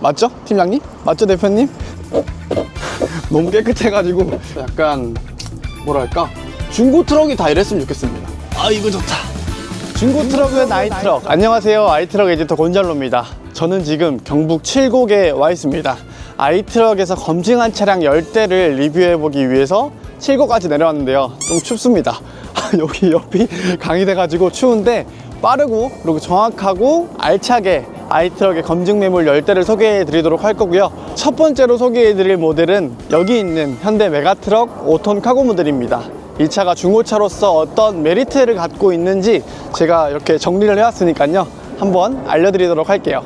맞죠? 팀장님? 맞죠 대표님? 너무 깨끗해가지고. 약간 뭐랄까? 중고 트럭이 다 이랬으면 좋겠습니다. 아 이거 좋다. 중고 트럭은 아이트럭. 안녕하세요. 아이트럭 에디터 곤잘로입니다. 저는 지금 경북 칠곡에 와 있습니다. 아이트럭에서 검증한 차량 10대를 리뷰해보기 위해서 칠곡까지 내려왔는데요. 좀 춥습니다. 여기 옆이 강이 돼가지고 추운데 빠르고 그리고 정확하고 알차게 아이트럭의 검증 매물 10대를 소개해 드리도록 할 거고요 첫 번째로 소개해 드릴 모델은 여기 있는 현대 메가트럭 5톤 카고 모델입니다 이 차가 중고차로서 어떤 메리트를 갖고 있는지 제가 이렇게 정리를 해왔으니까요 한번 알려드리도록 할게요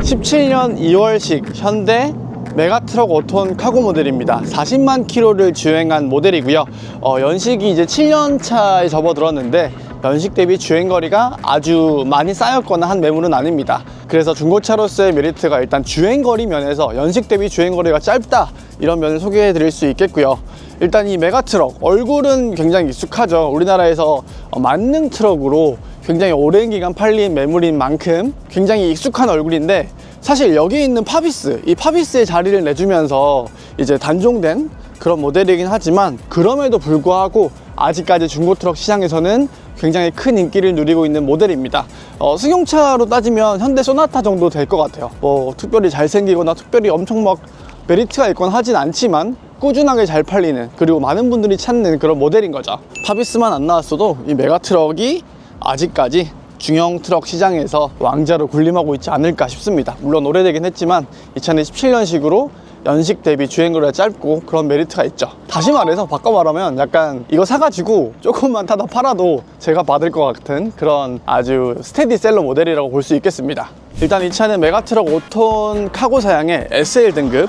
17년 2월식 현대 메가트럭 5톤 카고 모델입니다. 40만 킬로를 주행한 모델이고요. 어, 연식이 이제 7년 차에 접어들었는데 연식 대비 주행 거리가 아주 많이 쌓였거나 한 매물은 아닙니다. 그래서 중고차로서의 메리트가 일단 주행 거리 면에서 연식 대비 주행 거리가 짧다 이런 면을 소개해 드릴 수 있겠고요. 일단 이 메가트럭 얼굴은 굉장히 익숙하죠. 우리나라에서 어, 만능 트럭으로 굉장히 오랜 기간 팔린 매물인 만큼 굉장히 익숙한 얼굴인데 사실 여기 있는 파비스, 이 파비스의 자리를 내주면서 이제 단종된 그런 모델이긴 하지만 그럼에도 불구하고 아직까지 중고 트럭 시장에서는 굉장히 큰 인기를 누리고 있는 모델입니다. 어, 승용차로 따지면 현대 소나타 정도 될 것 같아요. 뭐 특별히 잘생기거나 특별히 엄청 막 메리트가 있거나 하진 않지만 꾸준하게 잘 팔리는 그리고 많은 분들이 찾는 그런 모델인 거죠. 파비스만 안 나왔어도 이 메가트럭이 아직까지 중형 트럭 시장에서 왕자로 군림하고 있지 않을까 싶습니다. 물론 오래되긴 했지만 2017년식으로 연식 대비 주행거리가 짧고 그런 메리트가 있죠. 다시 말해서 바꿔 말하면 약간 이거 사가지고 조금만 타다 팔아도 제가 받을 것 같은 그런 아주 스테디셀러 모델이라고 볼 수 있겠습니다. 일단 이 차는 메가트럭 5톤 카고 사양의 SL 등급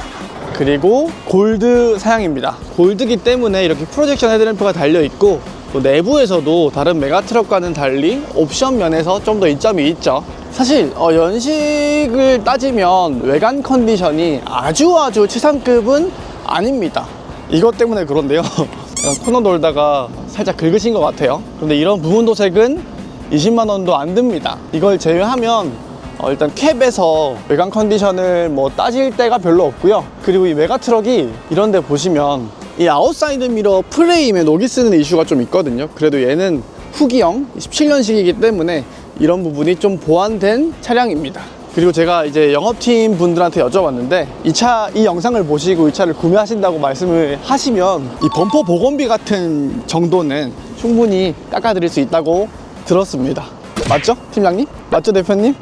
그리고 골드 사양입니다. 골드기 때문에 이렇게 프로젝션 헤드램프가 달려 있고 또 내부에서도 다른 메가트럭과는 달리 옵션 면에서 좀 더 이점이 있죠. 사실 어, 연식을 따지면 외관 컨디션이 아주 아주 최상급은 아닙니다. 이것 때문에 그런데요. 코너 돌다가 살짝 긁으신 것 같아요. 그런데 이런 부분 도색은 20만 원도 안 듭니다. 이걸 제외하면 어, 일단 캡에서 외관 컨디션을 뭐 따질 데가 별로 없고요. 그리고 이 메가 트럭이 이런 데 보시면 이 아웃사이드 미러 프레임에 녹이 쓰는 이슈가 좀 있거든요. 그래도 얘는 후기형 17년식이기 때문에 이런 부분이 좀 보완된 차량입니다. 그리고 제가 이제 영업팀 분들한테 여쭤봤는데 이 차, 이 영상을 보시고 이 차를 구매하신다고 말씀을 하시면 이 범퍼 보건비 같은 정도는 충분히 깎아드릴 수 있다고 들었습니다. 맞죠? 팀장님? 맞죠, 대표님?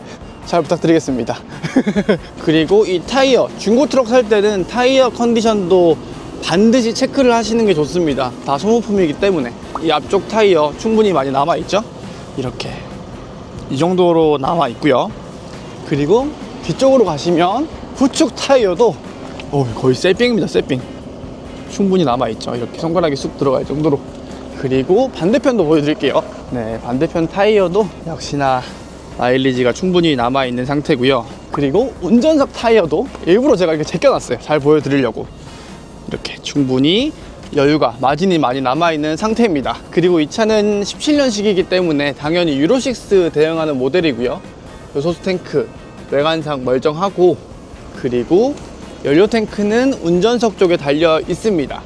잘 부탁드리겠습니다. 그리고 이 타이어, 중고 트럭 살 때는 타이어 컨디션도 반드시 체크를 하시는 게 좋습니다. 다 소모품이기 때문에. 이 앞쪽 타이어 충분히 많이 남아있죠? 이렇게. 이 정도로 남아 있고요. 그리고 뒤쪽으로 가시면 후축 타이어도 어, 거의 세핑입니다, 세핑. 충분히 남아있죠. 이렇게 손가락이 쑥 들어갈 정도로. 그리고 반대편도 보여드릴게요. 네, 반대편 타이어도 역시나 마일리지가 충분히 남아있는 상태고요. 그리고 운전석 타이어도 일부러 제가 이렇게 제껴놨어요. 잘 보여드리려고. 이렇게 충분히 여유가 마진이 많이 남아있는 상태입니다. 그리고 이 차는 17년식이기 때문에 당연히 유로6 대응하는 모델이고요. 요소수 탱크 외관상 멀쩡하고 그리고 연료 탱크는 운전석 쪽에 달려 있습니다.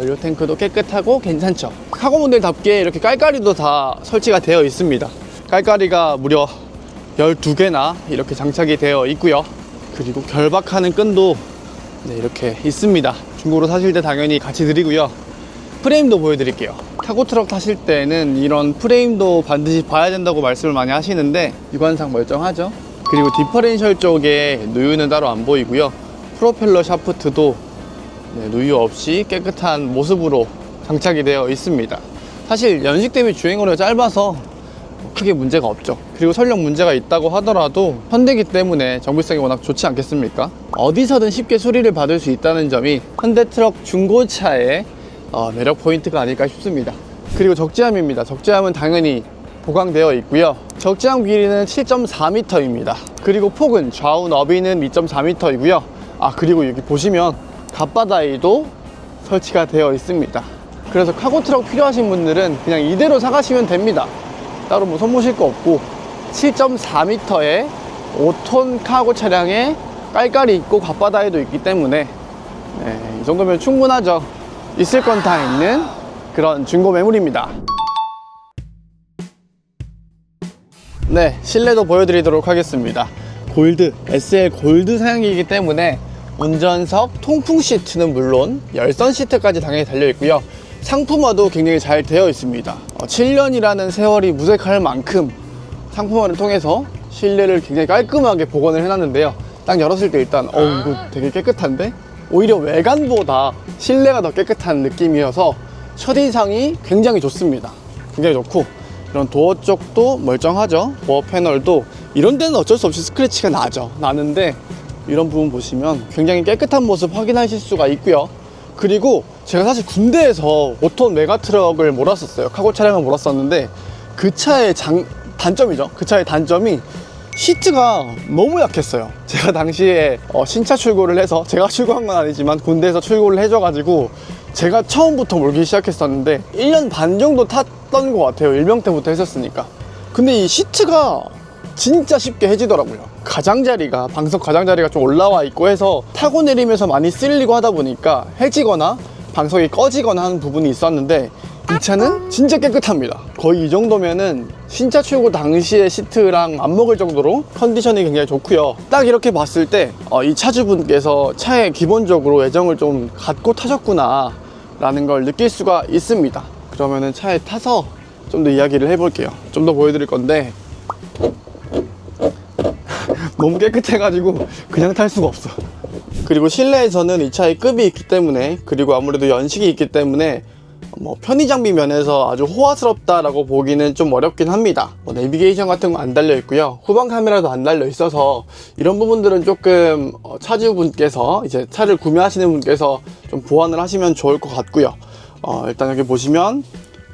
연료 탱크도 깨끗하고 괜찮죠. 카고 모델답게 이렇게 깔깔이도 다 설치가 되어 있습니다. 깔깔이가 무려 12개나 이렇게 장착이 되어 있고요. 그리고 결박하는 끈도 네, 이렇게 있습니다. 중고로 사실 때 당연히 같이 드리고요. 프레임도 보여드릴게요. 타고 트럭 타실 때는 이런 프레임도 반드시 봐야 된다고 말씀을 많이 하시는데 육안상 멀쩡하죠. 그리고 디퍼렌셜 쪽에 누유는 따로 안 보이고요. 프로펠러 샤프트도 네, 누유 없이 깨끗한 모습으로 장착이 되어 있습니다. 사실 연식 대비 주행거리가 짧아서 크게 문제가 없죠. 그리고 설령 문제가 있다고 하더라도 현대기 때문에 정비성이 워낙 좋지 않겠습니까? 어디서든 쉽게 수리를 받을 수 있다는 점이 현대 트럭 중고차의 어, 매력 포인트가 아닐까 싶습니다. 그리고 적재함입니다. 적재함은 당연히 보강되어 있고요. 적재함 길이는 7.4m입니다. 그리고 폭은 좌우 너비는 2.4m이고요. 아 그리고 여기 보시면 갓바다이도 설치가 되어 있습니다. 그래서 카고 트럭 필요하신 분들은 그냥 이대로 사가시면 됩니다. 따로 뭐 손모실 거 없고 7.4m의 5톤 카고 차량에 깔깔이 있고 갓바다에도 있기 때문에 네, 이 정도면 충분하죠. 있을 건 다 있는 그런 중고 매물입니다. 네, 실내도 보여드리도록 하겠습니다. 골드, SL 골드 사양이기 때문에 운전석 통풍 시트는 물론 열선 시트까지 당연히 달려 있고요. 상품화도 굉장히 잘 되어 있습니다. 7년이라는 세월이 무색할 만큼 상품화를 통해서 실내를 굉장히 깔끔하게 복원을 해놨는데요. 딱 열었을 때 일단 어 이거 되게 깨끗한데 오히려 외관보다 실내가 더 깨끗한 느낌이어서 첫인상이 굉장히 좋습니다. 굉장히 좋고 이런 도어 쪽도 멀쩡하죠. 도어 패널도 이런 데는 어쩔 수 없이 스크래치가 나죠. 나는데 이런 부분 보시면 굉장히 깨끗한 모습 확인하실 수가 있고요. 그리고 제가 사실 군대에서 5톤 메가 트럭을 몰았었어요. 카고 차량을 몰았었는데 그 차의 장, 단점이죠. 그 차의 단점이 시트가 너무 약했어요. 제가 당시에 어, 신차 출고를 해서 제가 출고한 건 아니지만 군대에서 출고를 해줘가지고 제가 처음부터 몰기 시작했었는데 1년 반 정도 탔던 것 같아요. 일명 때부터 했었으니까. 근데 이 시트가 진짜 쉽게 해지더라고요. 가장자리가 방석 가장자리가 좀 올라와 있고 해서 타고 내리면서 많이 쓸리고 하다 보니까 해지거나 방석이 꺼지거나 하는 부분이 있었는데 이 차는 진짜 깨끗합니다. 거의 이 정도면은 신차 출고 당시의 시트랑 안 먹을 정도로 컨디션이 굉장히 좋고요. 딱 이렇게 봤을 때 이 차주분께서 차에 기본적으로 애정을 좀 갖고 타셨구나 라는 걸 느낄 수가 있습니다. 그러면은 차에 타서 좀 더 이야기를 해볼게요. 좀 더 보여드릴 건데 너무 깨끗해가지고 그냥 탈 수가 없어. 그리고 실내에서는 이 차에 급이 있기 때문에 그리고 아무래도 연식이 있기 때문에 뭐 편의 장비 면에서 아주 호화스럽다라고 보기는 좀 어렵긴 합니다. 뭐 내비게이션 같은 거안 달려 있고요. 후방 카메라도 안 달려 있어서 이런 부분들은 조금 어, 차주분께서 이제 차를 구매하시는 분께서 좀 보완을 하시면 좋을 것 같고요. 어, 일단 여기 보시면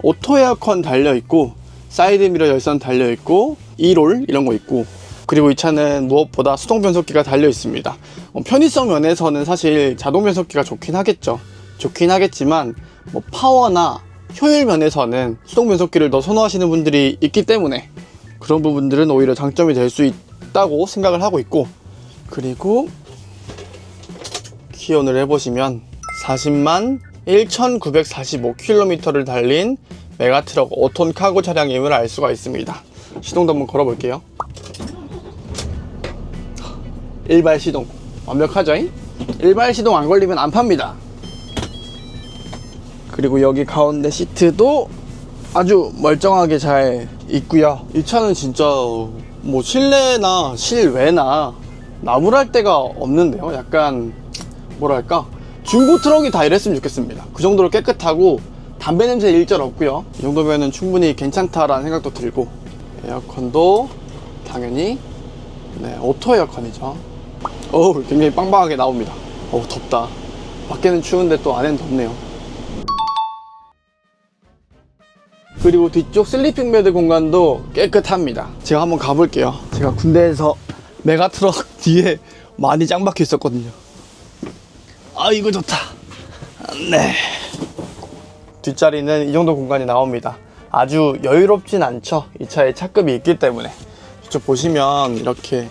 오토 에어컨 달려 있고 사이드 미러 열선 달려 있고 2롤 이런 거 있고 그리고 이 차는 무엇보다 수동 변속기가 달려 있습니다. 어, 편의성 면에서는 사실 자동 변속기가 좋긴 하겠죠. 좋긴 하겠지만 뭐 파워나 효율 면에서는 수동 변속기를 더 선호하시는 분들이 있기 때문에 그런 부분들은 오히려 장점이 될 수 있다고 생각을 하고 있고 그리고 키온을 해보시면 40만 1945km를 달린 메가트럭 5톤 카고 차량임을 알 수가 있습니다. 시동도 한번 걸어볼게요. 일발 시동 완벽하죠? 일발 시동 안 걸리면 안 팝니다. 그리고 여기 가운데 시트도 아주 멀쩡하게 잘 있고요. 이 차는 진짜 뭐 실내나 실외나 나무랄 데가 없는데요. 약간 뭐랄까 중고 트럭이 다 이랬으면 좋겠습니다. 그 정도로 깨끗하고 담배 냄새 일절 없고요. 이 정도면은 충분히 괜찮다라는 생각도 들고 에어컨도 당연히 네 오토 에어컨이죠. 어우 굉장히 빵빵하게 나옵니다. 어우 덥다. 밖에는 추운데 또 안에는 덥네요. 그리고 뒤쪽 슬리핑 베드 공간도 깨끗합니다. 제가 한번 가볼게요. 제가 군대에서 메가트럭 뒤에 많이 짱 박혀 있었거든요. 아, 이거 좋다. 네. 뒷자리는 이 정도 공간이 나옵니다. 아주 여유롭진 않죠. 이 차에 차급이 있기 때문에. 이쪽 보시면 이렇게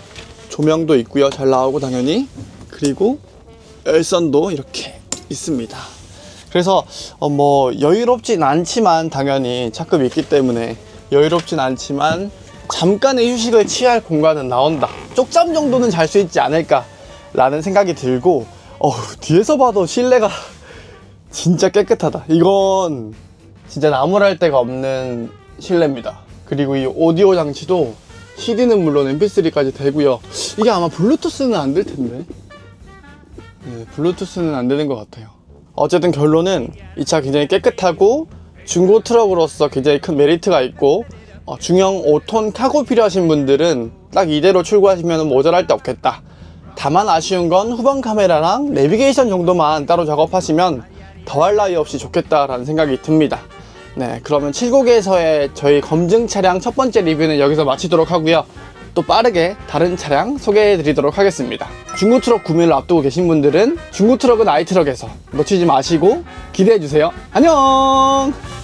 조명도 있고요. 잘 나오고 당연히. 그리고 열선도 이렇게 있습니다. 그래서 어, 뭐 여유롭진 않지만 당연히 차급이 있기 때문에 여유롭진 않지만 잠깐의 휴식을 취할 공간은 나온다. 쪽잠 정도는 잘 수 있지 않을까라는 생각이 들고 어, 뒤에서 봐도 실내가 진짜 깨끗하다. 이건 진짜 나무랄 데가 없는 실내입니다. 그리고 이 오디오 장치도 CD는 물론 MP3까지 되고요. 이게 아마 블루투스는 안 될 텐데. 네, 블루투스는 안 되는 것 같아요. 어쨌든 결론은 이 차 굉장히 깨끗하고 중고 트럭으로서 굉장히 큰 메리트가 있고 어, 중형 5톤 카고 필요하신 분들은 딱 이대로 출고하시면 모자랄 데 없겠다. 다만 아쉬운 건 후방 카메라랑 내비게이션 정도만 따로 작업하시면 더할 나위 없이 좋겠다라는 생각이 듭니다. 네, 그러면 7곡에서의 저희 검증 차량 첫 번째 리뷰는 여기서 마치도록 하고요. 또 빠르게 다른 차량 소개해 드리도록 하겠습니다. 중고 트럭 구매를 앞두고 계신 분들은 중고 트럭은 아이 트럭에서 놓치지 마시고 기대해 주세요. 안녕!